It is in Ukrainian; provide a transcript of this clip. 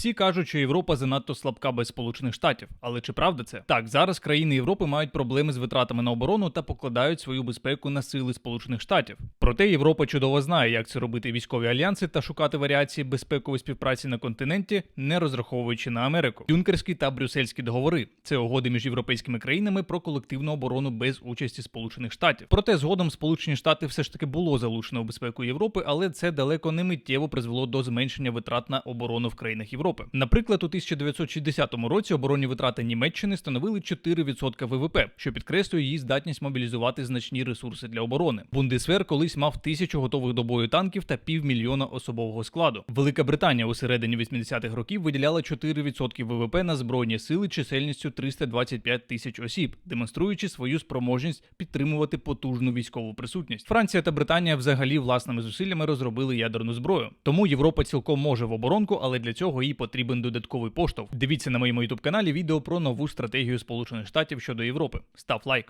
Всі кажуть, що Європа занадто слабка без Сполучених Штатів. Але чи правда це? Так, зараз країни Європи мають проблеми з витратами на оборону та покладають свою безпеку на сили Сполучених Штатів. Проте Європа чудово знає, як це робити військові альянси та шукати варіації безпекової співпраці на континенті, не розраховуючи на Америку. Юнкерські та брюссельські договори це угоди між європейськими країнами про колективну оборону без участі Сполучених Штатів. Проте згодом Сполучені Штати все ж таки було залучено у безпеку Європи, але це далеко не миттєво призвело до зменшення витрат на оборону в країнах Європи. Наприклад, у 1960 році оборонні витрати Німеччини становили 4% ВВП, що підкреслює її здатність мобілізувати значні ресурси для оборони. Бундесвер колись мав тисячу готових до бою танків та півмільйона особового складу. Велика Британія у середині 80-х років виділяла 4% ВВП на збройні сили чисельністю 325 тисяч осіб, демонструючи свою спроможність підтримувати потужну військову присутність. Франція та Британія взагалі власними зусиллями розробили ядерну зброю. Тому Європа цілком може в оборонку, але для цього їй потрібен додатковий поштовх. Дивіться на моєму ютуб каналі відео про нову стратегію Сполучених Штатів щодо Європи. Став лайк.